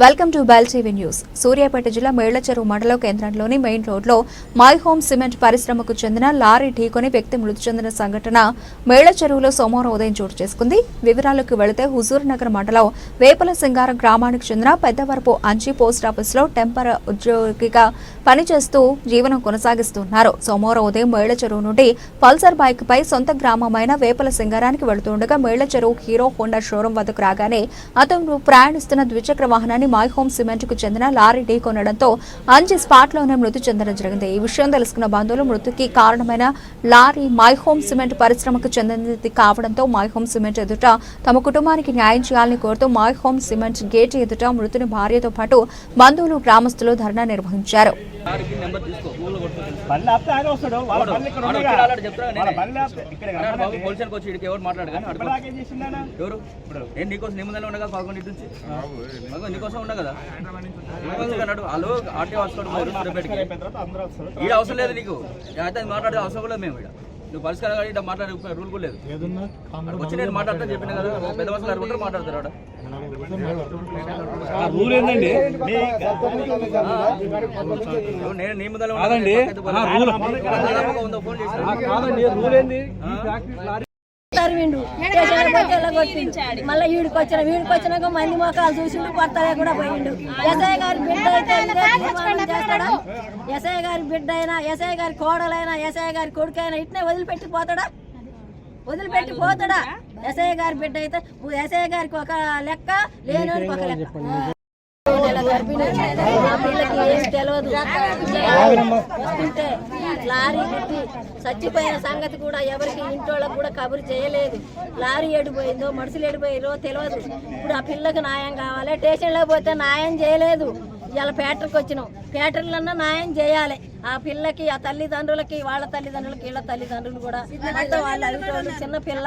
Welcome to Bell TV news. Suryapet జిల్లా మేళ్ళచెరువు మండల కేంద్రంలోని మెయిన్ రోడ్లో మై హోమ్ సిమెంట్ పరిశ్రమకు చెందిన లారీ ఢీకొని వ్యక్తి మృతి చెందిన సంఘటన మేళ్ళచెరువులో సోమవారం ఉదయం చోటు చేసుకుంది. వివరాలకు వెళితే హుజూర్ నగర్ మండలం వేపల సింగారం గ్రామానికి చెందిన పెద్దవరపు అంచి పోస్ట్ ఆఫీసులో టెంపర్ ఉద్యోగిగా పనిచేస్తూ జీవనం కొనసాగిస్తున్నారు. సోమవారం ఉదయం మేళ్ళచెరువు నుండి పల్సర్ బైక్ పై సొంత గ్రామమైన వేపల సింగారానికి వెళుతుండగా మేళ్ళచెరువు హీరో హోండా షోరూం వద్దకు రాగానే అతను ప్రయాణిస్తున్న ద్విచక్ర వాహనాన్ని మై హోమ్ సిమెంట్కు చెందిన లారీ ఢీ కొనడంతో అంజి స్పాట్లోనే మృతి చెందడం జరిగింది. ఈ విషయం తెలుసుకున్న బంధువులు మృతికి కారణమైన లారీ మై హోమ్ సిమెంట్ పరిశ్రమకు చెందినది కావడంతో మై హోమ్ సిమెంట్ ఎదుట తమ కుటుంబానికి న్యాయం చేయాలని కోరుతూ మై హోమ్ సిమెంట్ గేట్ ఎదుట మృతుని భార్యతో పాటు బంధువులు గ్రామస్తులు ధర్నా నిర్వహించారు. బండి ఆపితే ఆయన వస్తాడు. వాళ్ళ ఇక్కడ వచ్చి ఇక్కడికి ఎవరు మాట్లాడు నేను. నీకోసం నీ ముందర ఉండగా పదకొండు ఇంటి నుంచి? నీకోసం ఉన్నా కదా? నీకోసం అన్నాడు వాళ్ళు ఆర్టీ హాస్పిటల్. ఈడ అవసరం లేదు నీకు. అయితే మాట్లాడే అవసరం కూడా మేము ఇక్కడ నువ్వు పరిష్కారం కానీ ఇక్కడ మాట్లాడే రూల్ కూడా లేదు. వచ్చి నేను మాట్లాడతా చెప్పిన కదా పెద్ద మనుషులు గారు కూడా మాట్లాడతారు ఆడ. రూల్ ఏందండి? మీ నువ్వు నేను నీ ముందర కాదండి. రూల్ ఏంది? కొట్టిండు. మళ్ళీ వీడికి వచ్చిన వీడికి వచ్చినాక మంది మొక్కలు చూసిండు కొత్తగా కూడా పోయిండు. ఎస్ఐ గారి బిడ్డ అయితే చేస్తాడా? ఎస్ఐ గారి బిడ్డ అయినా ఎస్ఐ గారి కోడలైనా ఎస్ఐ గారి కొడుకైనా ఇట్నే వదిలిపెట్టి పోతాడా? వదిలిపెట్టి పోతాడా? ఎస్ఐ గారి బిడ్డ అయితే ఎస్ఐ గారికి ఒక లెక్క లేనోనికి ఒక లెక్క. నెల గర్భిణి ఆ పిల్లకి ఏం తెలియదు వస్తుంటే లారీ చచ్చిపోయిన సంగతి కూడా ఎవరికి ఇంటోళ్ళకి కూడా కబురు చేయలేదు. లారీ ఎడిపోయిందో మనుషులు ఎడిపోయారో తెలియదు ఇప్పుడు ఆ పిల్లకి న్యాయం కావాలి. స్టేషన్లో పోతే న్యాయం చేయలేదు. ఇలా పేటర్కి వచ్చినాం. పేటర్లన్నా న్యాయం చేయాలి. ఆ పిల్లకి ఆ తల్లిదండ్రులకి వాళ్ళ తల్లిదండ్రులకి వీళ్ళ తల్లిదండ్రులు కూడా మొత్తం వాళ్ళు చిన్న పిల్ల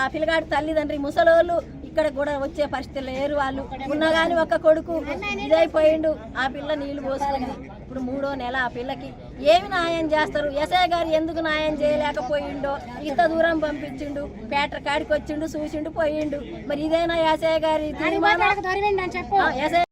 ఆ పిల్లగాడి తల్లిదండ్రి ముసలోళ్ళు ఇక్కడ కూడా వచ్చే పరిస్థితి లేరు వాళ్ళు. ఉన్నా కానీ ఒక కొడుకు ఇదైపోయిండు. ఆ పిల్ల నీళ్ళు పోసుకుంది ఇప్పుడు మూడో నెల ఆ పిల్లకి ఏమి న్యాయం చేస్తారు? ఎస్ఐ గారు ఎందుకు న్యాయం చేయలేకపోయిండో? ఇంత దూరం పంపించిండు. పేట కాడికి వచ్చిండు చూసిండు పోయిండు. మరి ఇదేనా ఎస్ఐ గారి ఎస్ఐ